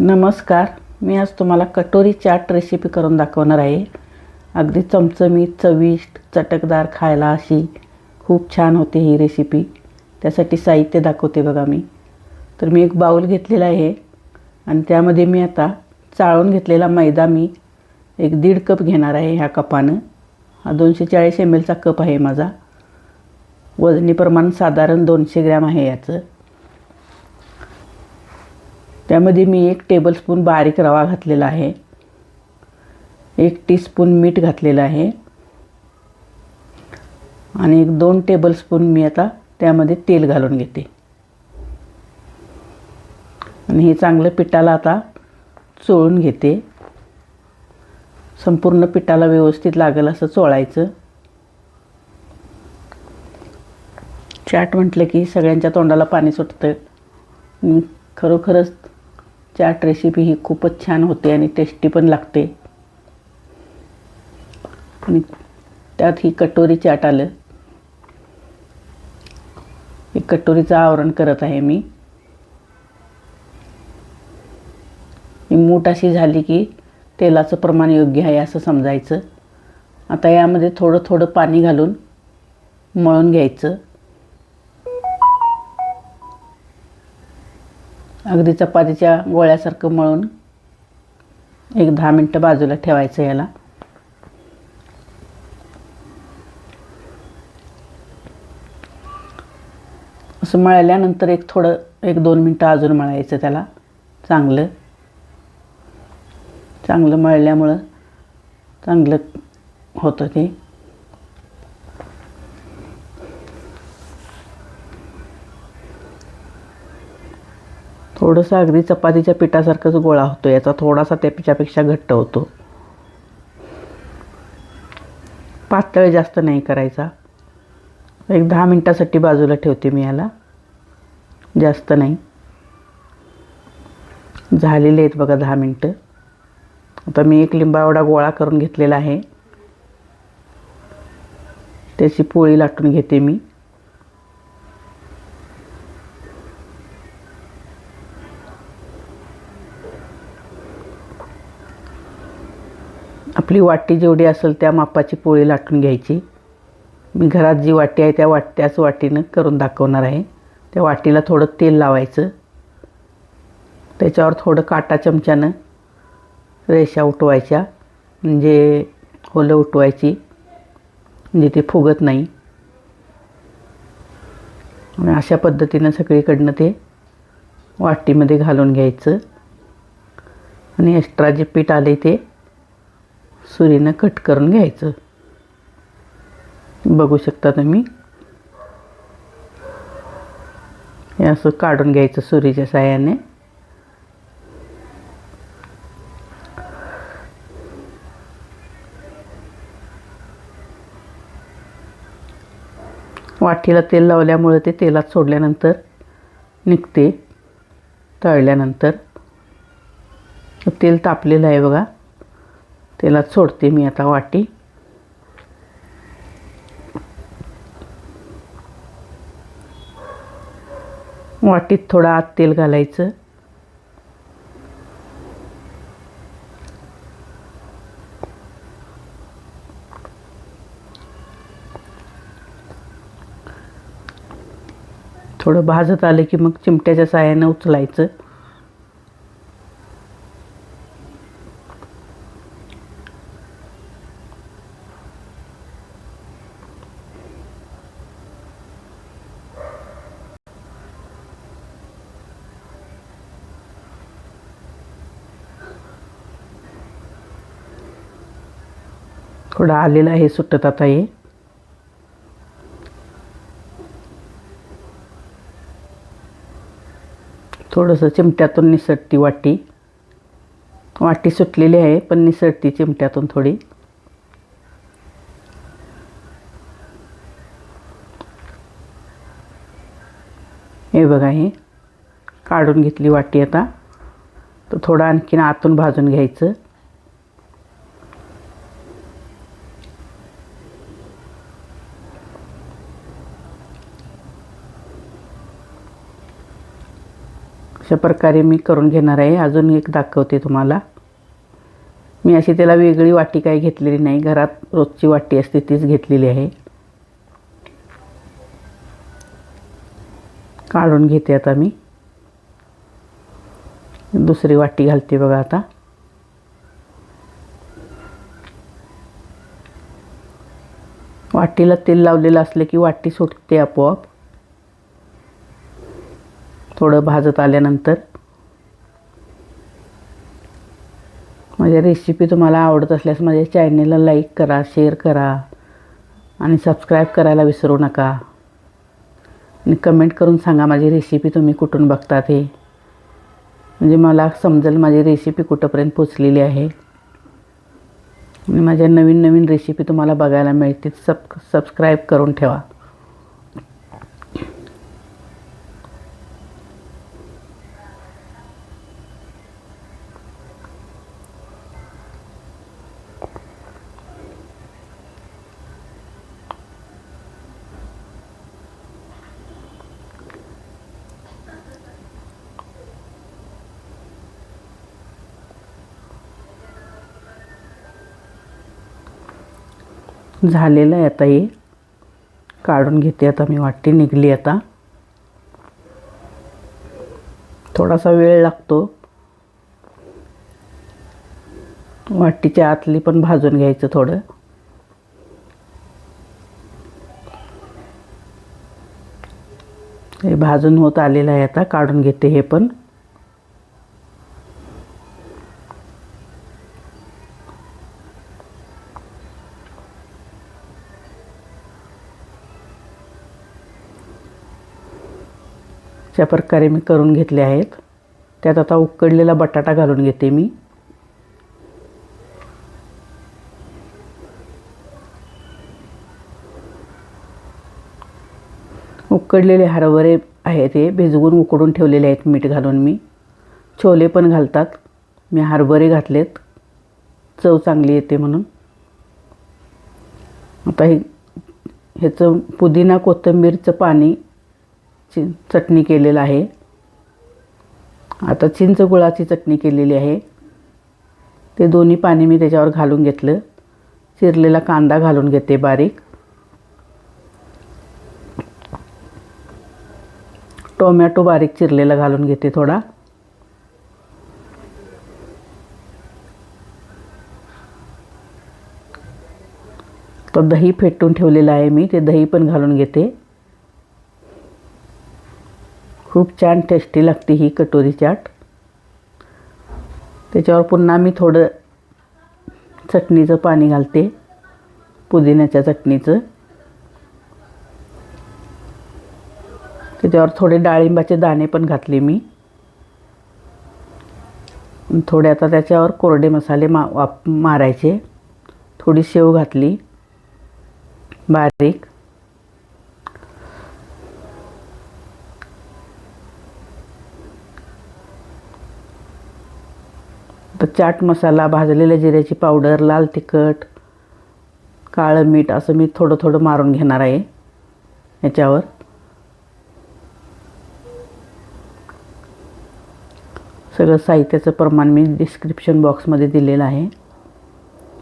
नमस्कार. मी आज तुम्हाला कटोरी चाट रेसिपी करून दाखवणार आहे. अगदी चमचमीत चविष्ट चटकदार खायला अशी खूप छान होते ही रेसिपी त्यासाठी साहित्य दाखवते बघा मी. तर मी एक बाऊल घेतलेला आहे आणि त्यामध्ये मी आता चाळून घेतलेला मैदा मी एक दीड कप घेणार आहे ह्या कपानं. हा दोनशे चाळीस एम एलचा कप आहे माझा. वजनी प्रमाण साधारण दोनशे ग्रॅम आहे याचं. त्यामध्ये मी एक टेबलस्पून बारीक रवा घातलेला आहे. एक टीस्पून मीठ घातलेलं आहे. आणि एक दोन टेबलस्पून मी आता त्यामध्ये तेल घालून घेते. आणि हे चांगलं पिठाला आता चोळून घेते. संपूर्ण पिठाला व्यवस्थित लागेल असं चोळायचं. चाट म्हटलं की सगळ्यांच्या तोंडाला पाणी सुटतं. खरोखरच चाट रेसिपी ही खूपच छान होते आणि टेस्टी पण लागते. आणि त्यात ही कटोरी चाट आलं. ही कटोरीचं आवरण करत आहे मी. ही मूठ अशी झाली की तेलाचं प्रमाण योग्य आहे असं समजायचं. आता यामध्ये थोडं थोडं पाणी घालून मळून घ्यायचं. अगदी चपातीच्या गोळ्यासारखं मळून एक दहा मिनटं बाजूला ठेवायचं याला. असं मळल्यानंतर एक थोडं एक दोन मिनटं अजून मळायचं त्याला. चांगलं. चांगलं मळल्यामुळं चांगलं होतं ते. थोडंसं अगदी चपातीच्या पिठासारखंच गोळा होतो. याचा थोडासा त्याच्यापेक्षा घट्ट होतो. पातळ जास्त नाही करायचा. एक दहा मिनटासाठी बाजूला ठेवते मी याला. जास्त नाही. झालेले आहेत बघा दहा मिनटं. आता मी एक लिंबावडा गोळा करून घेतलेला आहे. त्याची पोळी लाटून घेते मी. आपली वाटी जेवढी असेल त्या मापाची पोळी लाटून घ्यायची. मी घरात जी वाटी आहे त्या वाट त्याच वाटीनं करून दाखवणार आहे. त्या वाटीला थोडं तेल लावायचं. त्याच्यावर थोडं काटा चमच्यानं रेषा उठवायच्या. म्हणजे होलं उठवायची. म्हणजे ते फुगत नाही. आणि अशा पद्धतीनं सगळीकडनं ते वाटीमध्ये घालून घ्यायचं. आणि एक्स्ट्रा जे पीठ आले ते सुरीनं कट करून घ्यायचं. बघू शकता तुम्ही. हे असं काढून घ्यायचं सुरीच्या साह्याने. वाटीला तेल लावल्यामुळे ते तेलात सोडल्यानंतर निघते तळल्यानंतर. तेल तापलेलं आहे बघा. तेलात सोडते मी आता वाटी. वाटीत थोडं आत तेल घालायचं. थोडं भाजत आलं की मग चिमट्याच्या साह्यानं उचलायचं. थोडं आलेला आहे सुटत आता हे. थोडंसं चिमट्यातून निसटती वाटी. वाटी सुटलेली आहे पण निसटती चिमट्यातून थोडी. हे बघा हे. काढून घेतली वाटी आता. तर थोडं आणखीन आतून भाजून घ्यायचं. अशा प्रकारे मी करून घेणार आहे. अजून एक दाखवते तुम्हाला. मी अशी त्याला वेगळी वाटी काही घेतलेली नाही. घरात रोजची वाटी असते तीच घेतलेली आहे. काढून घेते आता मी. दुसरी वाटी घालते बघा आता. वाटीला तेल लावलेलं असलं की वाटी सुटते आपोआप. थोडं भाजत आल्यानंतर. माझ्या रेसिपी तुम्हाला आवडत असल्यास माझ्या चॅनेलला लाईक करा शेअर करा आणि सबस्क्राईब करायला विसरू नका. आणि कमेंट करून सांगा माझी रेसिपी तुम्ही कुठून बघता ते म्हणजे मला समजेल माझी रेसिपी कुठंपर्यंत पोचलेली आहे. आणि माझ्या नवीन नवीन रेसिपी तुम्हाला बघायला मिळतील सब सबस्क्राईब करून ठेवा. झालेलं आहे आता हे. काढून घेते आता मी वाटी निघली आता. थोडासा वेळ लागतो. वाटीच्या आतली पण भाजून घ्यायचं थोडं. हे भाजून होत आलेलं आहे आता काढून घेते हे पण. अशा प्रकारे मी करून घेतले आहेत. त्यात आता उकडलेला बटाटा घालून घेते मी. उकडलेले हरभरे आहेत हे भिजवून उकडून ठेवलेले आहेत मीठ घालून मी. छोले पण घालतात. मी हरभरे घातलेत. चव चांगली येते म्हणून. आता हे ह्याचं पुदिना कोथिंबीरचं पाणी चि चटणी केलेलं आहे. आता चिंच गुळाची चटणी केलेली आहे. ते दोन्ही पाणी मी त्याच्यावर घालून घेतलं. चिरलेला कांदा घालून घेते बारीक. टोमॅटो बारीक चिरलेला घालून घेते थोडा. तो दही फेटून ठेवलेलं आहे मी ते दही पण घालून घेते. खूप छान टेस्टी लागते ही कटोरी चाट. त्याच्यावर पुन्हा मी थोडं चटणीचं पाणी घालते. पुदिन्याच्या चटणीचं. त्याच्यावर थोडे डाळिंबाचे दाणे पण घातले मी. थोडे आता त्याच्यावर कोरडे मसाले मा वाप मारायचे. थोडी शेव घातली. बारीक. चाट मसाला भाजलेल्या जिऱ्याची पावडर लाल तिखट काळं मीठ असं मी थोडं थोडं मारून घेणार आहे याच्यावर. सगळं साहित्याचं प्रमाण मी डिस्क्रिप्शन बॉक्समध्ये दिलेलं आहे.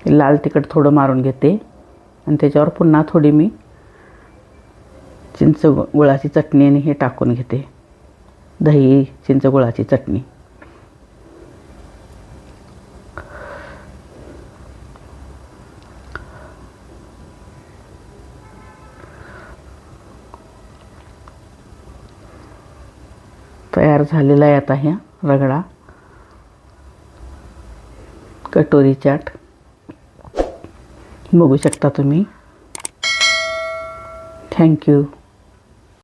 लाल तिखट थोडं मारून घेते. आणि त्याच्यावर पुन्हा थोडी मी चिंच गुळाची चटणी आणि हे टाकून घेते. दही चिंच गुळाची चटणी. तयार झालेला आहे आता ह्या रगडा. कटोरी चाट. बघू शकता तुम्ही. थँक्यू